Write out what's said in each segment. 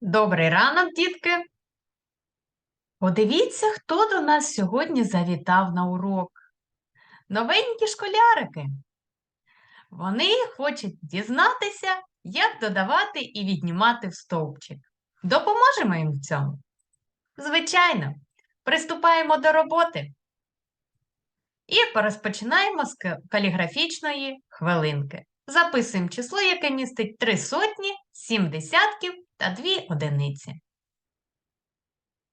Добрий ранок, дітки. Подивіться, хто до нас сьогодні завітав на урок. Новенькі школярики. Вони хочуть дізнатися, як додавати і віднімати в стовпчик. Допоможемо їм в цьому? Звичайно, приступаємо до роботи. І розпочинаємо з каліграфічної хвилинки. Записуємо число, яке містить 3 сотні, 7 десятків та 2 одиниці.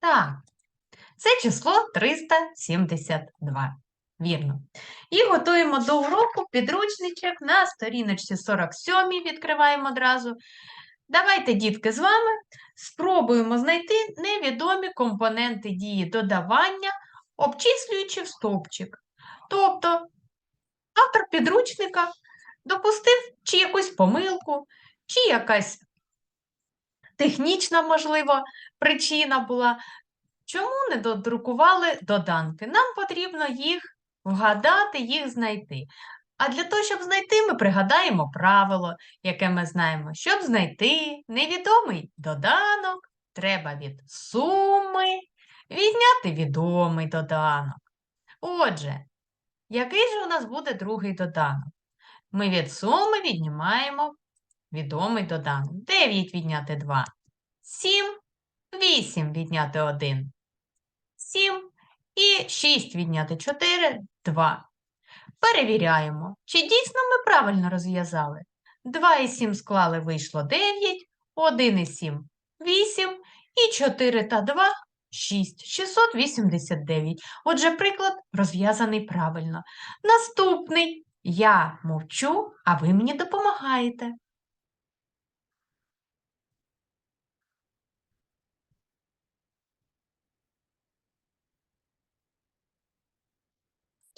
Так, це число 372. Вірно. І готуємо до уроку підручничок на сторіночці 47 відкриваємо одразу. Давайте, дітки, з вами спробуємо знайти невідомі компоненти дії додавання, обчислюючи в стовпчик. Тобто автор підручника допустив чи якусь помилку, чи якась технічна, можливо, причина була. Чому не додрукували доданки? Нам потрібно їх вгадати, їх знайти. А для того, щоб знайти, ми пригадаємо правило, яке ми знаємо. Щоб знайти невідомий доданок, треба від суми відняти відомий доданок. Отже, який же у нас буде другий доданок? Ми від суми віднімаємо відомий доданок. 9 відняти 2. 7. 8 відняти 1. 7 і 6 відняти 4 2. Перевіряємо, чи дійсно ми правильно розв'язали. 2 і 7 склали вийшло 9, 1 і 7 8 і 4 та 2 6. 689. Отже, приклад розв'язаний правильно. Наступний. Я мовчу, а ви мені допомагаєте.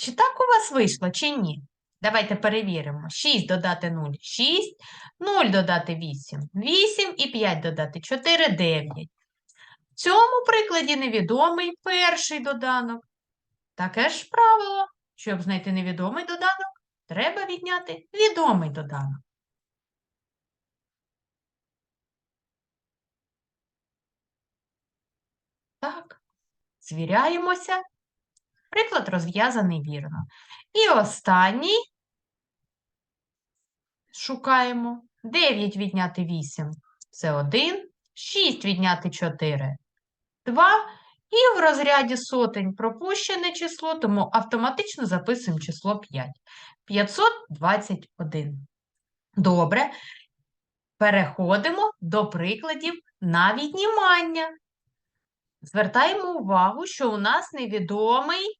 Чи так у вас вийшло, чи ні? Давайте перевіримо. 6 додати 0 – 6, 0 додати 8 – 8 і 5 додати 4 – 9. В цьому прикладі невідомий перший доданок. Таке ж правило. Щоб знайти невідомий доданок, треба відняти відомий доданок. Так, звіряємося. Приклад розв'язаний вірно. І останній шукаємо. 9 відняти 8 – це 1, 6 відняти 4 – 2. І в розряді сотень пропущене число, тому автоматично записуємо число 5. 521. Добре. Переходимо до прикладів на віднімання. Звертаємо увагу, що у нас невідомий,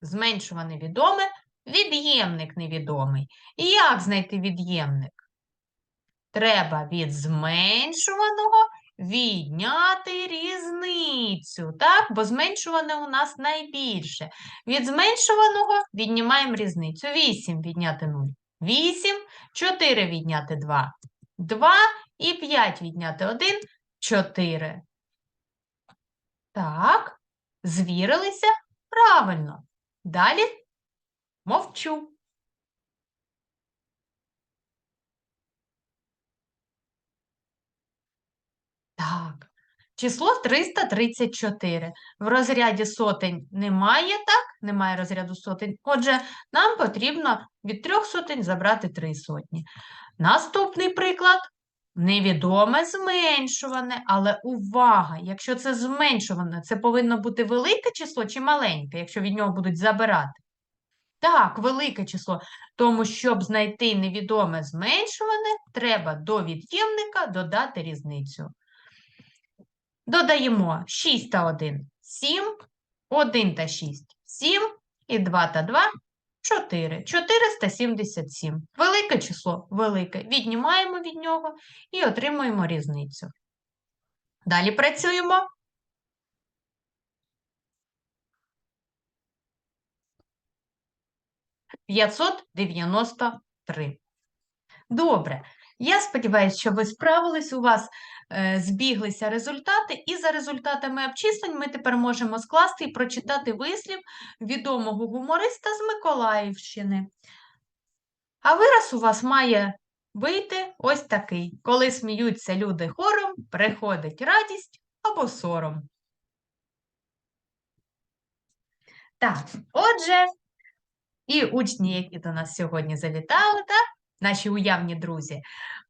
зменшуване відоме, від'ємник невідомий. І як знайти від'ємник? Треба від зменшуваного відняти різницю, так? Бо зменшуване у нас найбільше. Від зменшуваного віднімаємо різницю. 8 відняти 0. 8, 4 відняти 2. 2 і 5 відняти 1 – 4. Так, звірилися правильно. Далі мовчу. Так, число 334. В розряді сотень немає, так? Немає розряду сотень. Отже, нам потрібно від трьох сотень забрати три сотні. Наступний приклад. Невідоме зменшуване, але увага! Якщо це зменшуване, це повинно бути велике число чи маленьке, якщо від нього будуть забирати? Так, велике число. Тому, щоб знайти невідоме зменшуване, треба до від'ємника додати різницю. Додаємо 6 та 1 – 7, 1 та 6 – 7, і 2 та 2 – 4. 477. Велике число – велике. Віднімаємо від нього і отримуємо різницю. Далі працюємо. П'ятсот дев'яносто три. Добре. Я сподіваюся, що ви справились, у вас е, збіглися результати, і за результатами обчислень ми тепер можемо скласти і прочитати вислів відомого гумориста з Миколаївщини. А вираз у вас має вийти ось такий. Коли сміються люди хором, приходить радість або сором. Так, отже, і учні, які до нас сьогодні завітали, так, наші уявні друзі,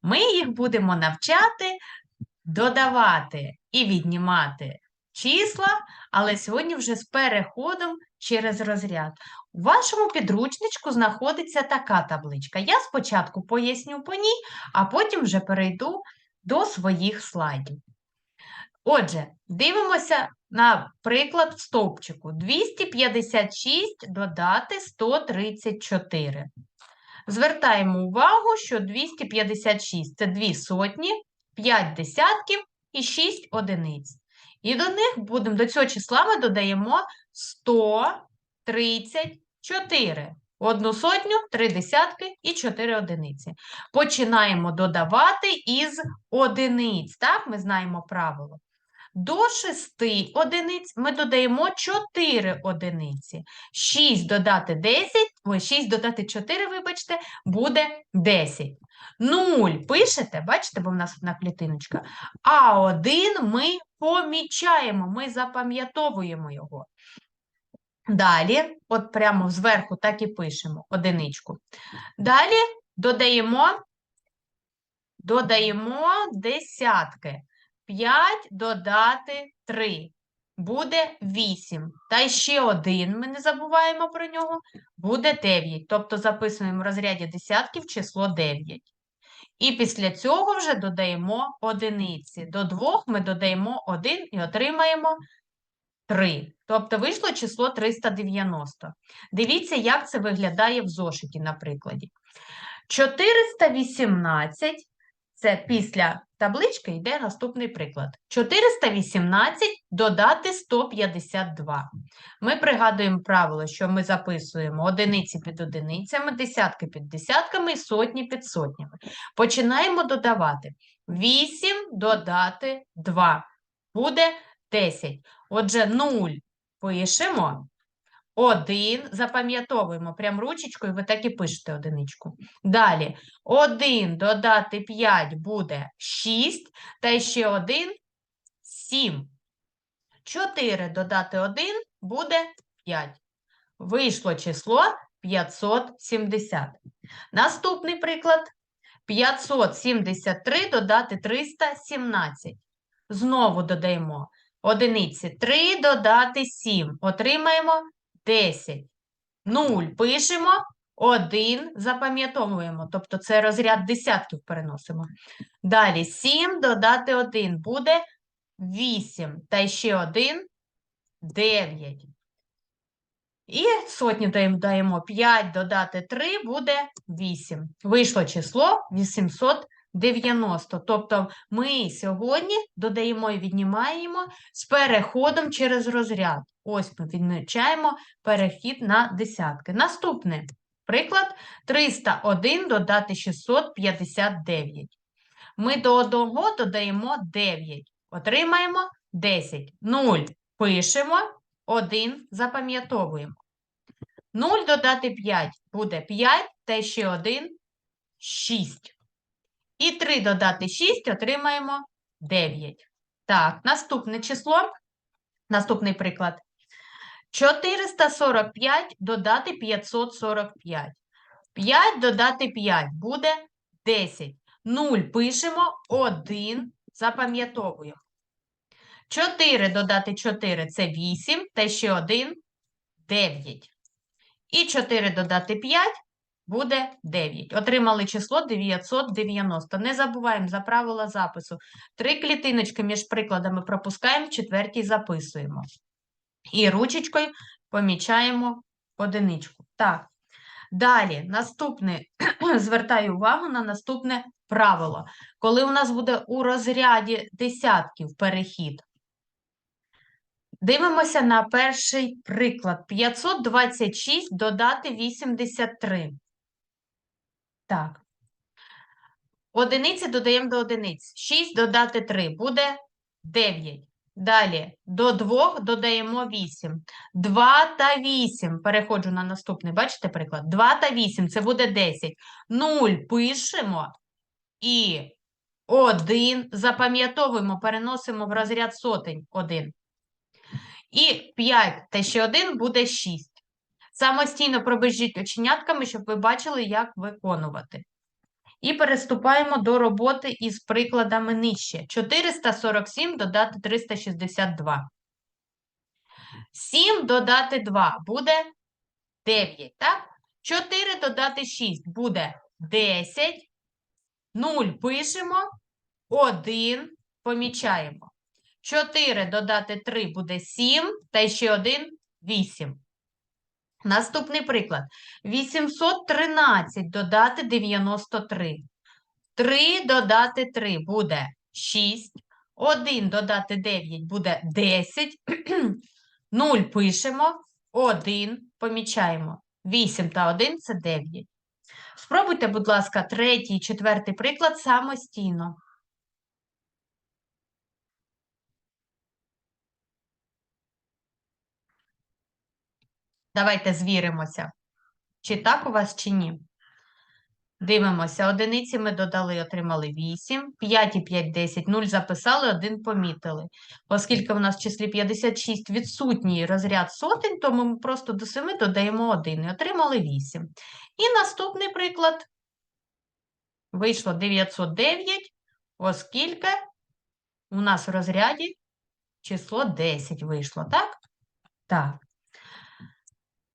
ми їх будемо навчати додавати і віднімати числа, але сьогодні вже з переходом через розряд. У вашому підручничку знаходиться така табличка. Я спочатку поясню по ній, а потім вже перейду до своїх слайдів. Отже, дивимося на приклад в стовпчику. 256 додати 134. Звертаємо увагу, що 256 це 2 сотні, 5 десятків і 6 одиниць. І до них будемо, до цього числа ми додаємо 134. Одну сотню, 3 десятки і 4 одиниці. Починаємо додавати із одиниць. Так, ми знаємо правило. До 6 одиниць ми додаємо 4 одиниці. 6 додати 10, ой, 6 додати 4, вибачте, буде 10. 0 пишете, бачите, бо в нас одна клітиночка. А 1 ми помічаємо, ми запам'ятовуємо його. Далі, от прямо зверху так і пишемо одиничку. Далі додаємо, додаємо десятки. 5 додати 3 буде 8. Та ще один, ми не забуваємо про нього, буде 9. Тобто записуємо в розряді десятків число 9. І після цього вже додаємо одиниці. До 2 ми додаємо 1 і отримаємо 3. Тобто вийшло число 390. Дивіться, як це виглядає в зошиті, на прикладі. 418 це після таблички йде наступний приклад. 418 додати 152. Ми пригадуємо правило, що ми записуємо одиниці під одиницями, десятки під десятками і сотні під сотнями. Починаємо додавати. 8 додати 2. Буде 10. Отже, 0 пишемо. 1, запам'ятовуємо прям ручечкою, ви так і пишете одиничку. Далі 1 додати 5 буде 6, та ще 1 – 7. 4 додати 1 буде 5. Вийшло число 570. Наступний приклад. 573 додати 317. Знову додаємо одиниці 3 додати 7. Отримаємо 10. 0 пишемо, 1 запам'ятовуємо, тобто це розряд десятків переносимо. Далі 7 додати 1 буде 8, та ще 1 – 9. І сотні даємо- даємо 5 додати 3 буде 8. Вийшло число 890. Тобто ми сьогодні додаємо і віднімаємо з переходом через розряд. Ось ми відмічаємо перехід на десятки. Наступний приклад 301 додати 659. Ми до 1 додаємо 9. Отримаємо 10. 0 пишемо, 1 запам'ятовуємо. 0 додати 5 буде 5, та ще 1 – 6. І 3 додати 6 отримаємо 9. Так, наступне число, наступний приклад. 445 додати 545. 5 додати 5 буде 10. 0 пишемо, 1 запам'ятовуємо. 4 додати 4 – це 8, та ще 1 – 9. І 4 додати 5 буде 9. Отримали число 990. Не забуваємо за правила запису. Три клітиночки між прикладами пропускаємо, четвертій записуємо. І ручечкою помічаємо одиничку. Так. Далі, наступне, звертаю увагу на наступне правило. Коли у нас буде у розряді десятків перехід, дивимося на перший приклад. 526 додати 83. Так. Одиниці додаємо до одиниць. 6 додати 3 буде 9. Далі до 2 додаємо 8. 2 та 8. Переходжу на наступний. Бачите приклад? 2 та 8 це буде 10. 0 пишемо. і 1. Запам'ятовуємо, переносимо в розряд сотень 1. І 5 та ще 1 буде 6. Самостійно пробіжіть оченятками, щоб ви бачили, як виконувати. І переступаємо до роботи із прикладами нижче. 447 додати 362. 7 додати 2 буде 9, так? 4 додати 6 буде 10. 0 пишемо, 1 помічаємо. 4 додати 3 буде 7, та ще 1 – 8. Наступний приклад. 813 додати 93. 3 додати 3 буде 6. 1 додати 9 буде 10. 0 пишемо. 1 помічаємо. 8 та 1 – це 9. Спробуйте, будь ласка, третій і четвертий приклад самостійно. Давайте звіримося, чи так у вас, чи ні. Дивимося, одиниці ми додали, отримали 8, 5 і 5, 10, 0 записали, 1 помітили. Оскільки в нас в числі 56 відсутній розряд сотень, то ми просто до 7 додаємо 1 і отримали 8. І наступний приклад. Вийшло 909, оскільки у нас в розряді число 10 вийшло, так? Так.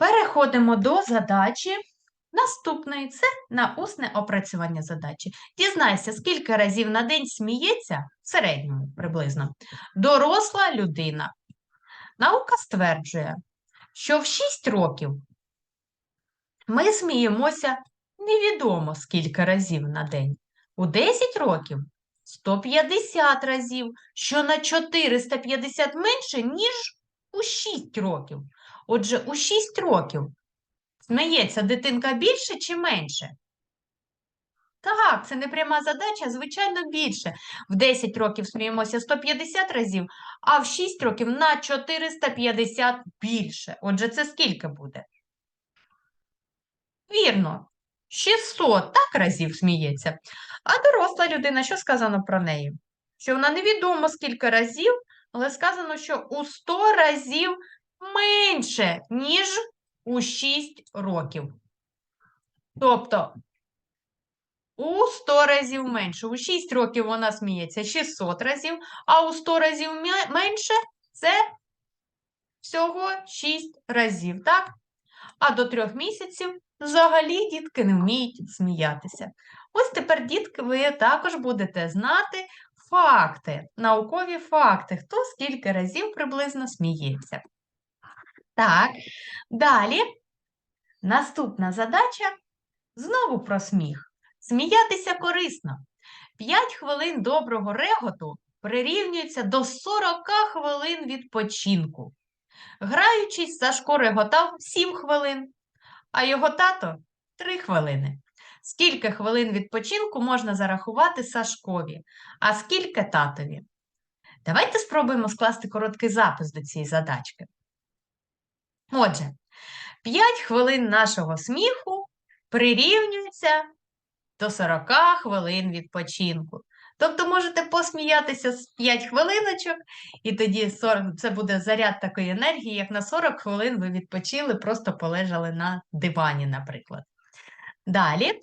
Переходимо до задачі. Наступної це на усне опрацювання задачі. Дізнайся, скільки разів на день сміється, в середньому приблизно, доросла людина. Наука стверджує, що в 6 років ми сміємося невідомо скільки разів на день. У 10 років 150 разів, що на 450 менше, ніж у 6 років. Отже, у 6 років сміється дитинка більше чи менше? Так, це не пряма задача, звичайно, більше. В 10 років сміємося 150 разів, а в 6 років на 450 більше. Отже, це скільки буде? Вірно, 600 так разів сміється. А доросла людина, що сказано про неї? Що вона невідомо скільки разів, але сказано, що у 100 разів менше, ніж у 6 років. Тобто у 100 разів менше. У 6 років вона сміється 600 разів, а у 100 разів менше це всього 6 разів, так? А до 3 місяців взагалі дітки не вміють сміятися. Ось тепер, дітки, ви також будете знати факти, наукові факти, хто скільки разів приблизно сміється. Так, далі наступна задача знову про сміх. Сміятися корисно. 5 хвилин доброго реготу прирівнюється до 40 хвилин відпочинку. Граючись, Сашко реготав 7 хвилин, а його тато 3 хвилини. Скільки хвилин відпочинку можна зарахувати Сашкові, а скільки татові? Давайте спробуємо скласти короткий запис до цієї задачки. Отже, 5 хвилин нашого сміху прирівнюється до 40 хвилин відпочинку. Тобто можете посміятися з 5 хвилиночок, і тоді 40, це буде заряд такої енергії, як на 40 хвилин ви відпочили, просто полежали на дивані, наприклад. Далі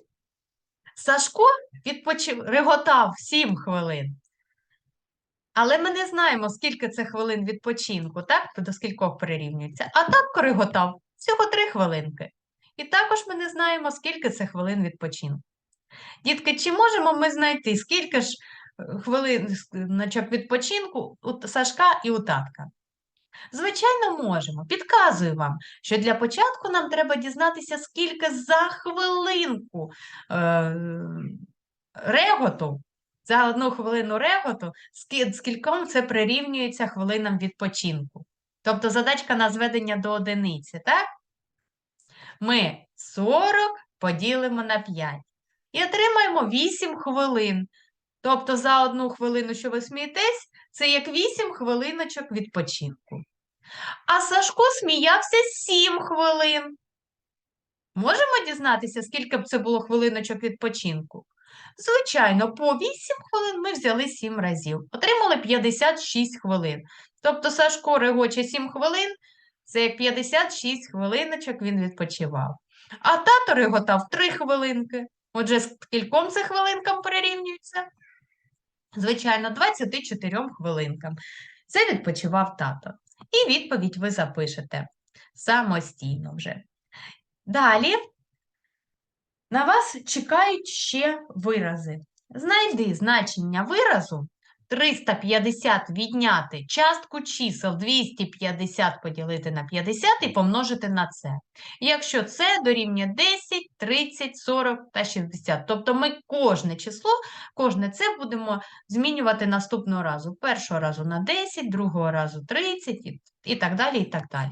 Сашко відпочив, реготав 7 хвилин. Але ми не знаємо, скільки це хвилин відпочинку, так? До скількох прирівнюється. А татко реготав всього 3 хвилинки. І також ми не знаємо, скільки це хвилин відпочинку. Дітки, чи можемо ми знайти, скільки ж е, хвилиночок відпочинку у Сашка і у татка? Звичайно, можемо. Підказую вам, що для початку нам треба дізнатися, скільки за хвилинку е, реготу, за одну хвилину реготу, скі- скільком це прирівнюється хвилинам відпочинку. Тобто задачка на зведення до одиниці, так? Ми 40 поділимо на 5 і отримаємо 8 хвилин. Тобто за одну хвилину, що ви смієтесь, це як 8 хвилиночок відпочинку. А Сашко сміявся 7 хвилин. Можемо дізнатися, скільки б це було хвилиночок відпочинку? Звичайно, по 8 хвилин ми взяли 7 разів. Отримали 56 хвилин. Тобто Сашко регоче 7 хвилин, це 56 хвилиночок він відпочивав. А тато реготав 3 хвилинки. Отже, з кільком це хвилинкам перерівнюється? Звичайно, 24 хвилинкам. Це відпочивав тато. І відповідь ви запишете самостійно вже. Далі на вас чекають ще вирази. Знайди значення виразу 350 відняти частку чисел 250 поділити на 50 і помножити на це. Якщо це дорівнює 10, 30, 40 та 60. Тобто ми кожне число, кожне це будемо змінювати наступного разу. Першого разу на 10, другого разу 30 і, і так далі, і так далі.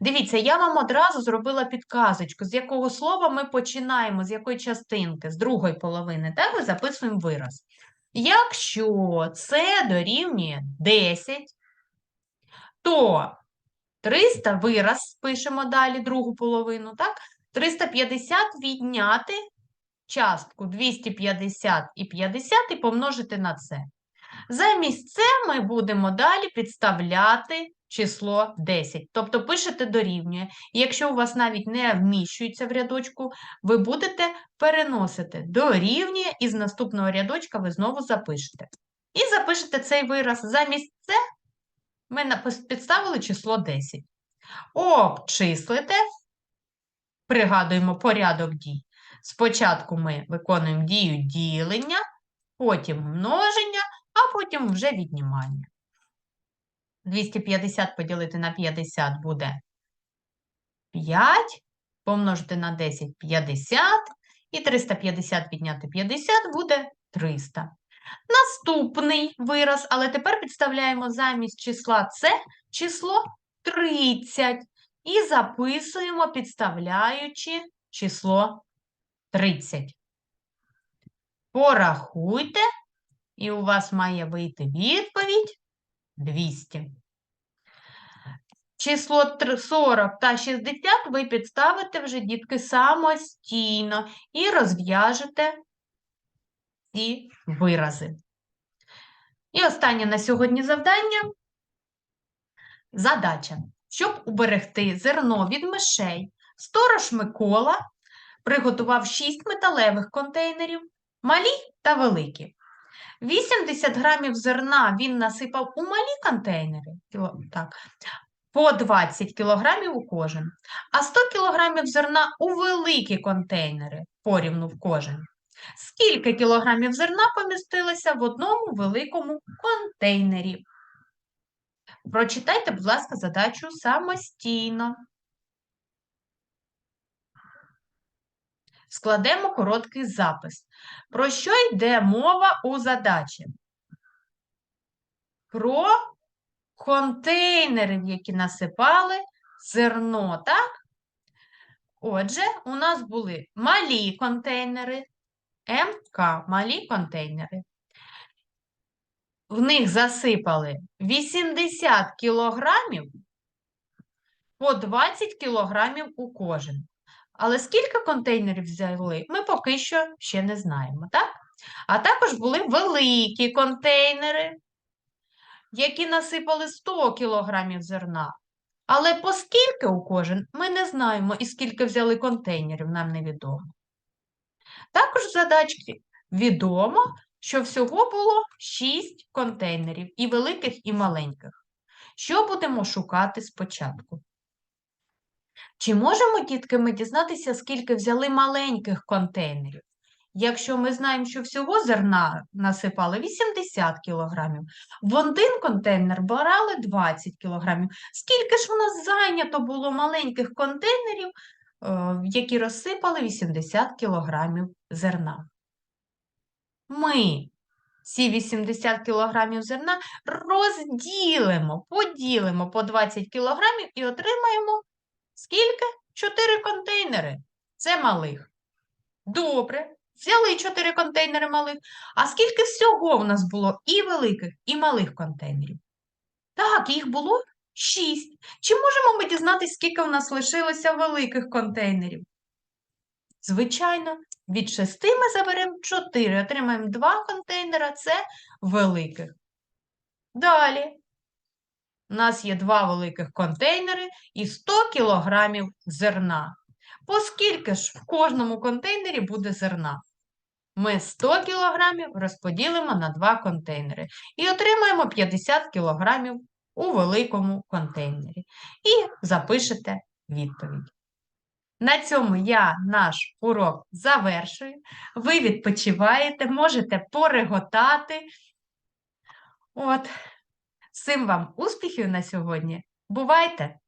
Дивіться, я вам одразу зробила підказочку, з якого слова ми починаємо, з якої частинки, з другої половини, так, ми записуємо вираз. Якщо це дорівнює 10, то 300 вираз пишемо далі, другу половину, так? 350 відняти частку 250 і 50 і помножити на це. Замість це ми будемо далі підставляти число 10. Тобто пишете дорівнює. І якщо у вас навіть не вміщується в рядочку, ви будете переносити дорівнює, і з наступного рядочка ви знову запишете. І запишете цей вираз. Замість це ми підставили число 10. Обчислите, пригадуємо порядок дій. Спочатку ми виконуємо дію ділення, потім множення, а потім вже віднімання. 250 поділити на 50 буде 5, помножити на 10 – 50, і 350 відняти 50 буде 300. Наступний вираз, але тепер підставляємо замість числа це число 30 і записуємо, підставляючи число 30. Порахуйте, і у вас має вийти відповідь 200. Число 40 та 60 ви підставите вже, дітки, самостійно і розв'яжете ці вирази. І останнє на сьогодні завдання. Задача. Щоб уберегти зерно від мишей, сторож Микола приготував 6 металевих контейнерів, малі та великі. 80 грамів зерна він насипав у малі контейнери, так, по 20 кілограмів у кожен, а 100 кілограмів зерна у великі контейнери, порівну в кожен. Скільки кілограмів зерна помістилося в одному великому контейнері? Прочитайте, будь ласка, задачу самостійно. Складемо короткий запис. Про що йде мова у задачі? Про контейнери, в які насипали зерно, так? Отже, у нас були малі контейнери, МК, малі контейнери. В них засипали 80 кілограмів по 20 кілограмів у кожен. Але скільки контейнерів взяли, ми поки що ще не знаємо, так? А також були великі контейнери, які насипали 100 кілограмів зерна. Але по скільки у кожен, ми не знаємо, і скільки взяли контейнерів, нам невідомо. Також в задачці відомо, що всього було 6 контейнерів, і великих, і маленьких. Що будемо шукати спочатку? Чи можемо, дітки, ми дізнатися, скільки взяли маленьких контейнерів? Якщо ми знаємо, що всього зерна насипали 80 кілограмів, в один контейнер брали 20 кілограмів. Скільки ж у нас зайнято було маленьких контейнерів, е, які розсипали 80 кілограмів зерна? Ми ці 80 кілограмів зерна розділимо, поділимо по 20 кілограмів і отримаємо скільки? 4 контейнери. Це малих. Добре. Взяли 4 контейнери малих. А скільки всього в нас було і великих, і малих контейнерів? Так, їх було 6. Чи можемо ми дізнатися, скільки в нас лишилося великих контейнерів? Звичайно, Від 6 ми заберемо 4, отримаємо 2 контейнера, це великих. Далі. У нас є два великих контейнери і 100 кілограмів зерна. Поскільки ж в кожному контейнері буде зерна? Ми 100 кілограмів розподілимо на два контейнери і отримаємо 50 кілограмів у великому контейнері. І запишете відповідь. На цьому я наш урок завершую. Ви відпочиваєте, можете пореготати. От. Всім вам успіхів на сьогодні. Бувайте!